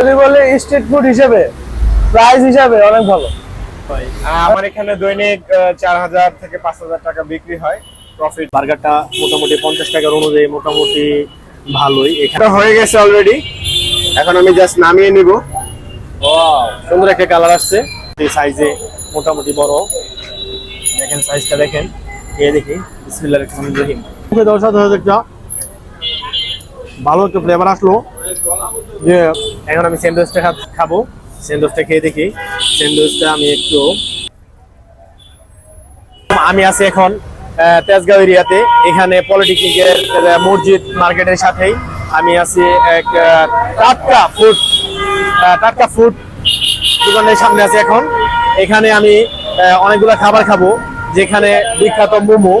যদি বলে street food হিসেবে প্রাইস হিসাবে অনেক ভালো। আমার এখানে দৈনিক চার হাজার থেকে পাঁচ হাজার টাকা বিক্রি হয়। প্রফিট বার্গারটা মোটামুটি পঞ্চাশ টাকার অনুযায়ী মোটামুটি ভালোই। এখানে হয়ে গেছে অলরেডি এখন আমি জাস্ট নামিয়ে নিব। সুন্দর একটা কালার আসছে। এই সাইজে মোটামুটি বড়। দেখেন সাইজটা দেখেন। এ দেখি বিসমিল্লাহ রহমান রহিম। সাথে ভালো একটা ফ্লেভার আসলো। এখন আমি স্যান্ডউইচটা খাব। স্যান্ডউইচটা খেয়ে দেখি। স্যান্ডউইচটা আমি একটু আমি আছি এখন তেজগাঁও এরিয়াতে। এখানে পলিটেকনিকের মসজিদ মার্কেটের সাথেই আমি আছি এক টাটকা ফুড টাটকা ফুড দোকানের সামনে আছি এখন। এখানে আমি অনেকগুলো খাবার খাব, যেখানে বিখ্যাত মোমো।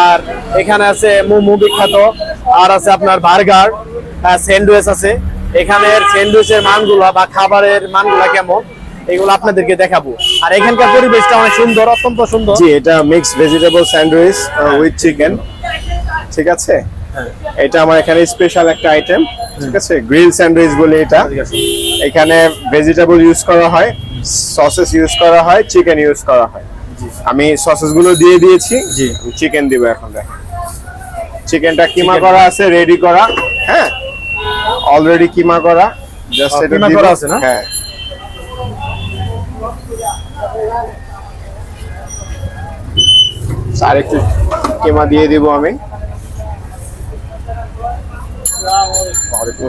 আর এখানে আছে মোমো বিখ্যাত আর আছে আপনার বার্গার স্যান্ডউইচ আছে। এখানের স্যান্ডউইচের মানগুলো বা খাবারের মানগুলো কেমন এগুলো আপনাদেরকে দেখাবো। আর এখানকার পরিবেশটা অনেক সুন্দর অত্যন্ত সুন্দর। জি এটা mix vegetable sandwich with chicken ঠিক আছে? এটা আমার এখানে স্পেশাল একটা আইটেম ঠিক আছে? গ্রিল স্যান্ডউইচ বলে এটা। এখানে ভেজিটেবল ইউজ করা হয় সসেস ইউজ করা হয় চিকেন ইউজ করা হয়। আমি সসেসগুলো দিয়ে দিয়েছি। জি। চিকেন দিব এখন দেখেন। চিকেনটা কিমা করা আছে? রেডি করা। হ্যাঁ? অলরেডি কিমা করা। জাস্ট এটা কিমা করা আছে না? হ্যাঁ। আর একটু কিমা দিয়ে দিব আমি।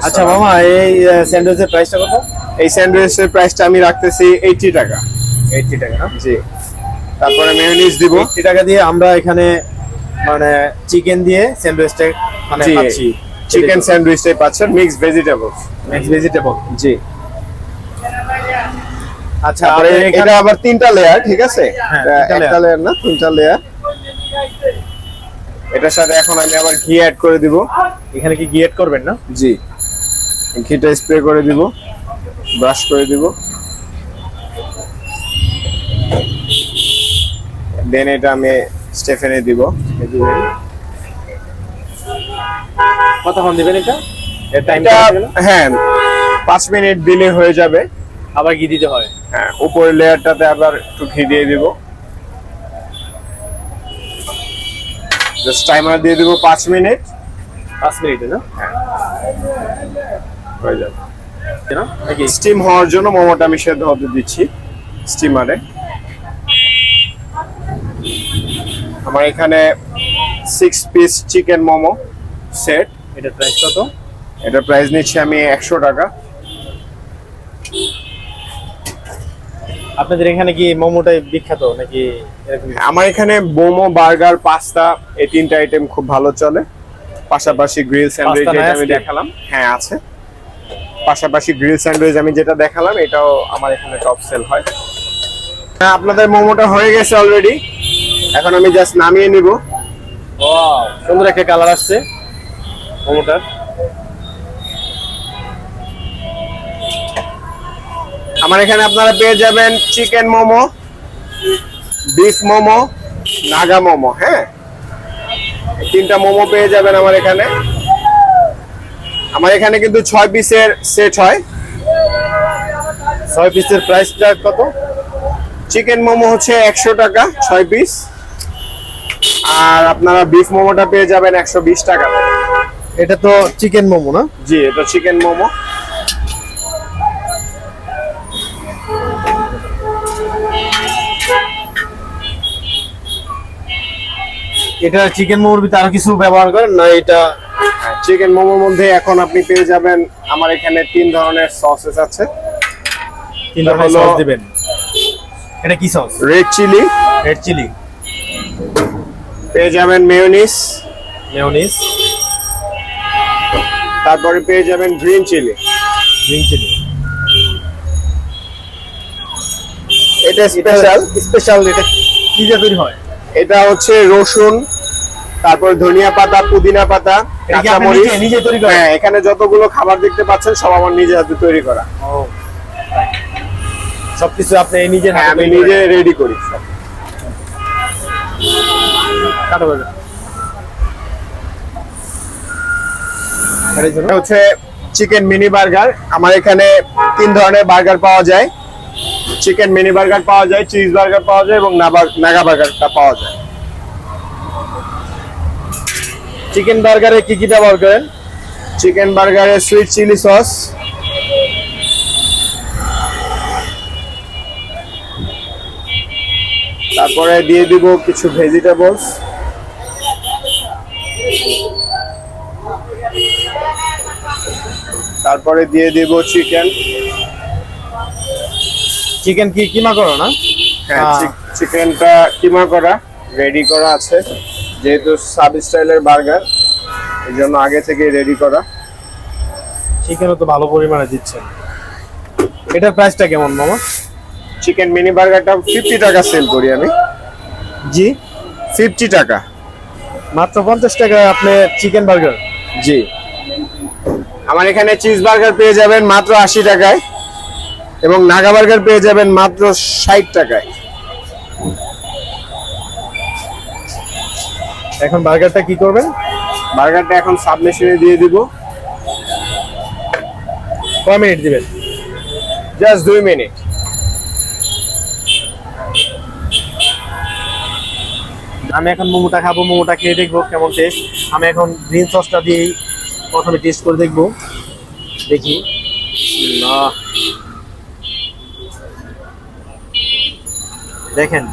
আচ্ছা মামা এই স্যান্ডউইচের প্রাইসটা কত? এই স্যান্ডউইচের প্রাইসটা আমি রাখতেছি এইটি টাকা। এইটটি টাকা না? জি। তারপরে মেয়োনিজ দিব। এইটটি টাকা দিয়ে আমরা এখানে মানে চিকেন দিয়ে স্যান্ডউইচটা মানে পাচ্ছি চিকেন স্যান্ডউইচটাই পাচ্ছেন মিক্স ভেজিটেবল মিক্স ভেজিটেবল জি। আচ্ছা তারপরে এখানে এটা আবার তিনটা লেয়ার ঠিক আছে? হ্যাঁ, একটা লেয়ার না তিনটা লেয়ার এটার সাথে এখন আমি আবার ঘি অ্যাড করে দিব। এখানে কি গিয়েট করবেন না? জি। ঘিটা স্প্রে করে দিব ব্রাশ করে দিব। দেন এটা আমি স্টেফেনে দিব। কতক্ষণ দিবেন এটা? এর টাইমটা হ্যাঁ পাঁচ মিনিট দিলে হয়ে যাবে। আবার ঘি দিতে হয়? হ্যাঁ উপরের লেয়ারটাতে আবার একটু ঘি দিয়ে দিব। জাস্ট টাইমার দিয়ে দিব পাঁচ মিনিট। পাঁচ মিনিটে না? হয়ে। যাবে। না? নাকি? স্টিম হওয়ার জন্য মোমোটা আমি সেদ্ধ হতে দিচ্ছি স্টিমারে আমার এখানে six piece chicken momo set এটার প্রাইস কত? এটা প্রাইস নিচ্ছি আমি একশো টাকা। আপনাদের এখানে কি মোমোটাই বিখ্যাত নাকি আমার এখানে মোমো বার্গার পাস্তা এই তিনটা আইটেম খুব ভালো চলে। পাশাপাশি গ্রিল স্যান্ডউইচ যেটা আমি দেখালাম। হ্যাঁ আছে। পাশাপাশি গ্রিল স্যান্ডউইচ আমি যেটা দেখালাম এটাও আমার এখানে টপ সেল হয়। হ্যাঁ আপনাদের মোমোটা হয়ে গেছে অলরেডি এখন আমি জাস্ট নামিয়ে নিব। সুন্দর একটা কালার আসছে। মোমোটার। আমার এখানে আপনারা পেয়ে যাবেন চিকেন মোমো, বিফ মোমো, নাগা মোমো হ্যাঁ? তিনটা মোমো পেয়ে যাবেন আমার এখানে। আমার এখানে কিন্তু ছয় পিসের সেট হয়। ছয় পিসের প্রাইসটা কত? চিকেন মোমো হচ্ছে একশো টাকা, ছয় পিস। আর আপনারা বিফ মোমোটা পেয়ে যাবেন একশো বিশ টাকা এটা তো চিকেন মোমো না? জি এটা চিকেন মোমো। এটা চিকেন মোমোর ভিতরে আর কিছু ব্যবহার করেন? না এটা চিকেন মোমোর মধ্যে এখন আপনি পেয়ে যাবেন আমার এখানে তিন ধরনের সসেস আছে। তিন ধরনের সস দিবেন। এটা কি sauce red chilli red chilli পেয়ে যাবেন মেয়োনিস। মেয়োনিজ তারপরে পেয়ে যাবেন গ্রিন চিলি। Green chilli. এটা স্পেশাল স্পেশাল এটা কি দিয়ে তৈরি হয়? এটা হচ্ছে রসুন তারপর ধনিয়া পাতা পুদিনা পাতা কাঁচামরিচ। নিজে- নিজে তৈরি করেন? হ্যাঁ এখানে যতগুলো খাবার দেখতে পাচ্ছেন সব আমার নিজে হাতে তৈরি করা। ও সবকিছু আপনি নিজে হ্যাঁ আমি নিজে রেডি করি। সব। হচ্ছে চিকেন মিনি বার্গার আমার এখানে তিন ধরনের বার্গার পাওয়া যায়। চিকেন মিনি বার্গার পাওয়া যায় চিজ বার্গার পাওয়া যায় এবং নাগা বার্গারটা পাওয়া যায়। চিকেন বার্গারে কি কি ব্যবহার করেন? চিকেন বার্গারে সুইট চিলি সস তারপরে দিয়ে দিব কিছু ভেজিটেবলস তারপরে দিয়ে দিব চিকেন চিকেন কি কিমা করো না? হ্যাঁ চিকেনটা কিমা করা? রেডি করা আছে। যেহেতু সাব স্টাইলের বার্গার এই জন্য আগে থেকে রেডি করা। চিকেনও তো ভালো পরিমাণে দিচ্ছেন। এটার প্রাইসটা কেমন মামা? চিকেন মিনি বার্গারটা ফিফটি টাকা সেল করি আমি। জি। ফিফটি টাকা। মাত্র পঞ্চাশ টাকা আপনি চিকেন বার্গার? জি। আমার এখানে চিজ বার্গার পেয়ে যাবেন মাত্র আশি টাকায় এবং নাগা বার্গার পেয়ে যাবেন মাত্র ষাট টাকায়। এখন বার্গারটা কি করবেন? বার্গারটা এখন সাবমেশিনে দিয়ে দিব। কয় মিনিট দিবেন? জাস্ট দুই মিনিট। আমি এখন মোমোটা খাব, মোমোটা খেয়ে দেখব কেমন টেস্ট আমি এখন গ্রিন সসটা দিয়েই প্রথমে টেস্ট করে দেখব। দেখি। দেখেন,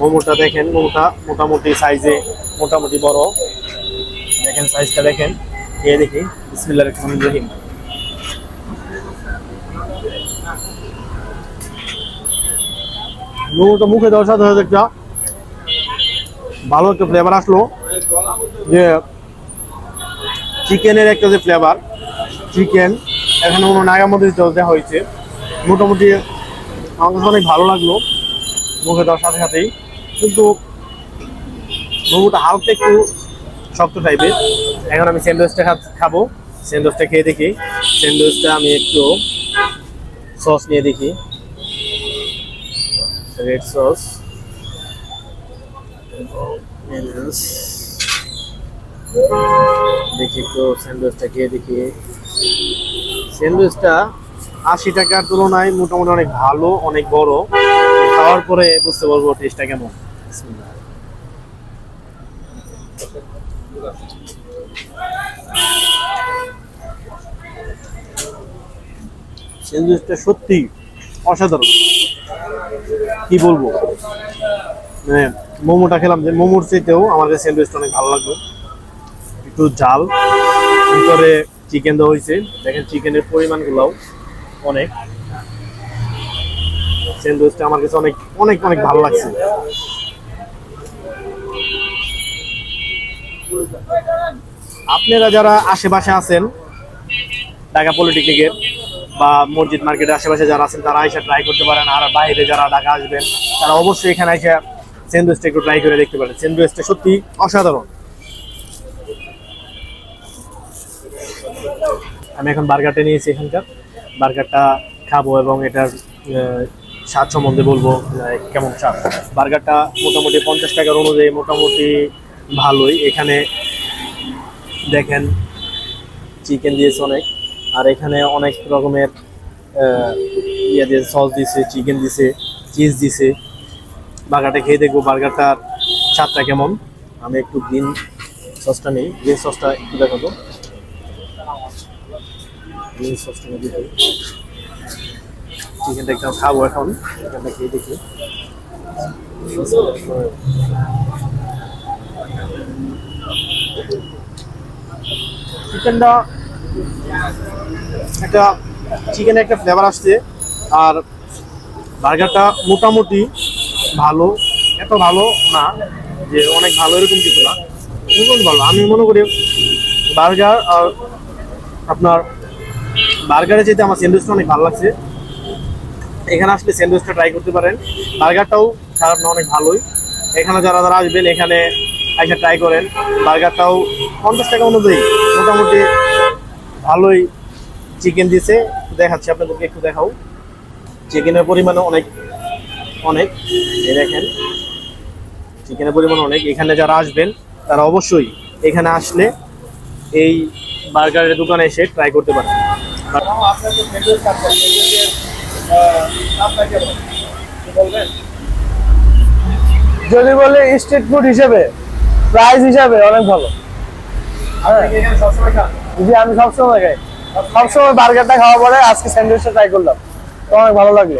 মোমোটা দেখেন, মোমোটা মোটামুটি সাইজে মোটামুটি বড়। দেখেন সাইজটা দেখেন। খেয়ে দেখি। বিসমিল্লাহ রহমান রহিম। মোমোটা মুখে দেওয়ার সাথে সাথে একটা ভালো একটা ফ্লেভার আসলো। যে চিকেনের একটা যে ফ্লেভার চিকেন এখানে কোনো নাগা মধ্যে দেওয়া হয়েছে। মোটামুটি আমার কাছে অনেক ভালো লাগল মুখে দেওয়ার সাথে সাথেই। কিন্তু মোমোটা হালকা একটু শক্ত টাইপের এখন আমি স্যান্ডউইচটা খাব। স্যান্ডউইচটা খেয়ে দেখি। স্যান্ডউইচটা আমি একটু সস নিয়ে দেখি। রেড সস দেখি একটু স্যান্ডউইচটা খেয়ে দেখি। স্যান্ডউইচটা আশি টাকার তুলনায় মোটামুটি অনেক ভালো, অনেক বড়। খাওয়ার পরে বুঝতে পারব টেস্টটা কেমন। স্যান্ডউইচটা সত্যি অসাধারণ। কি বলব? মানে মোমোটা খেলাম যে মোমোর চাইতেও আমার কাছে স্যান্ডউইচটা অনেক ভালো লাগল। একটু জাল ভিতরে চিকেন দেওয়া হয়েছে। দেখেন চিকেনের পরিমাণগুলোও অনেক। স্যান্ডউইচটা আমার কাছে অনেক অনেক অনেক ভালো লাগছে। আপনারা যারা আশেপাশে আছেন, ঢাকা পলিটেকনিকের বা মসজিদ মার্কেটের আশেপাশে যারা আছেন, তারা এসে ট্রাই করতে পারেন। আর বাইরে যারা ঢাকা আসবেন, তারা অবশ্যই এখানে এসে স্যান্ডউইচটা একটু ট্রাই করে দেখতে পারেন। স্যান্ডউইচটা সত্যি অসাধারণ। আমি এখন বার্গারটা নিয়েছি এখানকার। বার্গারটা খাব এবং এটার স্বাদ সম্বন্ধে বলব কেমন স্বাদ। বার্গারটা মোটামুটি পঞ্চাশ টাকার অনুযায়ী মোটামুটি ভালোই। এখানে দেখেন চিকেন দিয়েছে অনেক। আর এখানে অনেক রকমের ইয়ে দিয়ে সস দিছে চিকেন দিছে চিজ দিছে বার্গারটা খেয়ে দেখব, বার্গারটার স্বাদটা কেমন? আমি একটু গ্রিন সসটা নিই, গ্রিন সসটা একটু দেখাবো। গ্রিন সসটা দিয়ে দিই চিকেনটা একদম খাব এখন, চিকেনটা খেয়ে দেখি। চিকেনটা একটা চিকেনের একটা ফ্লেভার আসছে, আর বার্গারটা মোটামুটি ভালো, এত ভালো না যে অনেক ভালো এরকম কিছু না। মোটামুটি ভালো। আমি মনে করি বার্গার আর আপনার বার্গারে যেতে আমার স্যান্ডউইচটা অনেক ভালো লাগছে। এখানে আসলে স্যান্ডউইচটা ট্রাই করতে পারেন। বার্গারটাও খারাপ না, অনেক ভালোই। এখানে যারা যারা আসবেন, এখানে এসে ট্রাই করেন। বার্গারটাও পঞ্চাশ টাকা অনুযায়ী মোটামুটি ভালোই চিকেন দিছে। দেখাচ্ছি, আপনাদেরকে একটু দেখাও। চিকেনের পরিমাণও অনেক অনেক। এই দেখেন চিকেনের পরিমাণ অনেক, এখানে যারা আসবেন, তারা অবশ্যই এখানে আসলে এই বার্গারের দোকানে এসে ট্রাই করতে পারেন। যদি বলে স্ট্রিট ফুড হিসেবে প্রাইস হিসাবে অনেক ভালো। হ্যাঁ। জি আমি সবসময় খাই, সবসময় বার্গারটা খাওয়া পরে আজকে স্যান্ডউইচটা ট্রাই করলাম, তো অনেক ভালো লাগল।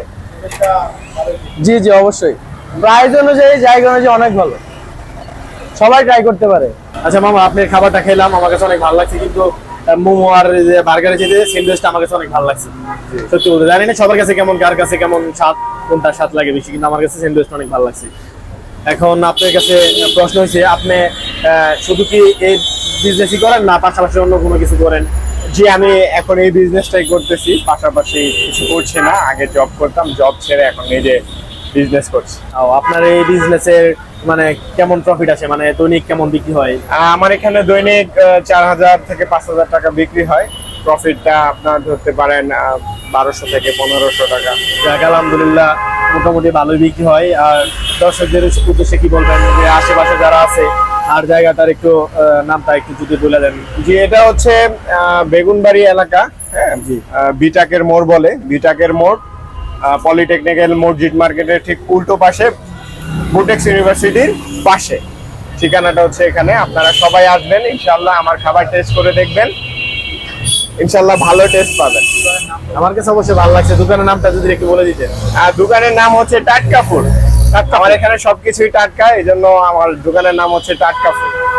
জি জি অবশ্যই। প্রাইস অনুযায়ী জায়গা অনুযায়ী অনেক ভালো। সবাই ট্রাই করতে পারে। আচ্ছা মামা আপনার খাবারটা খেলাম আমার কাছে অনেক ভালো লাগছে কিন্তু মোমো আর বার্গারে যেতে স্যান্ডউইচটা আমার কাছে অনেক ভালো লাগছে। সত্যি বলতে জানি না সবার কাছে কেমন কার কাছে কেমন স্বাদ কোনটা স্বাদ লাগে বেশি কিন্তু আমার কাছে স্যান্ডউইচটা অনেক ভালো লাগছে। এখন আপনার কাছে প্রশ্ন হয়েছে আপনি শুধু কি এই বিজনেসই করেন না পাশাপাশি অন্য কোনো কিছু করেন? জি আমি এখন এই বিজনেসটাই করতেছি পাশাপাশি কিছু করছি না আগে জব করতাম জব ছেড়ে এখন নিজে বিজনেস করছি। ও, আপনার এই বিজনেসের মানে কেমন প্রফিট আছে মানে দৈনিক কেমন বিক্রি হয়? আমার এখানে দৈনিক চার হাজার থেকে পাঁচ হাজার টাকা বিক্রি হয়। প্রফিটটা আপনার ধরতে পারেন বারোশো থেকে পনেরোশো টাকা। যাক, আলহামদুলিল্লাহ মোটামুটি ভালোই বিক্রি হয়। আর দর্শকদের উদ্দেশ্যে কি বলবেন? আশেপাশে যারা আছে আর জায়গাটার একটু নামটা একটু যদি বলে দেন। জি এটা হচ্ছে বেগুনবাড়ি এলাকা হ্যাঁ? জি। বিটাকের মোড় বলে বিটাকের মোড় পলিটেকনিক্যাল মসজিদ মার্কেটের ঠিক উল্টো পাশে বুটেক্স ইউনিভার্সিটির পাশে। ঠিকানাটা হচ্ছে এখানে আপনারা সবাই আসবেন ইনশাল্লাহ আমার খাবার টেস্ট করে দেখবেন। ইনশাল্লাহ ভালো টেস্ট পাবেন। আমার কাছে অবশ্যই ভালো লাগছে। দোকানের নামটা যদি একটু বলে দিতেন। আর দোকানের নাম হচ্ছে টাটকা ফুড। আমার এখানে সবকিছুই টাটকা এই জন্য আমার দোকানের নাম হচ্ছে টাটকা ফুড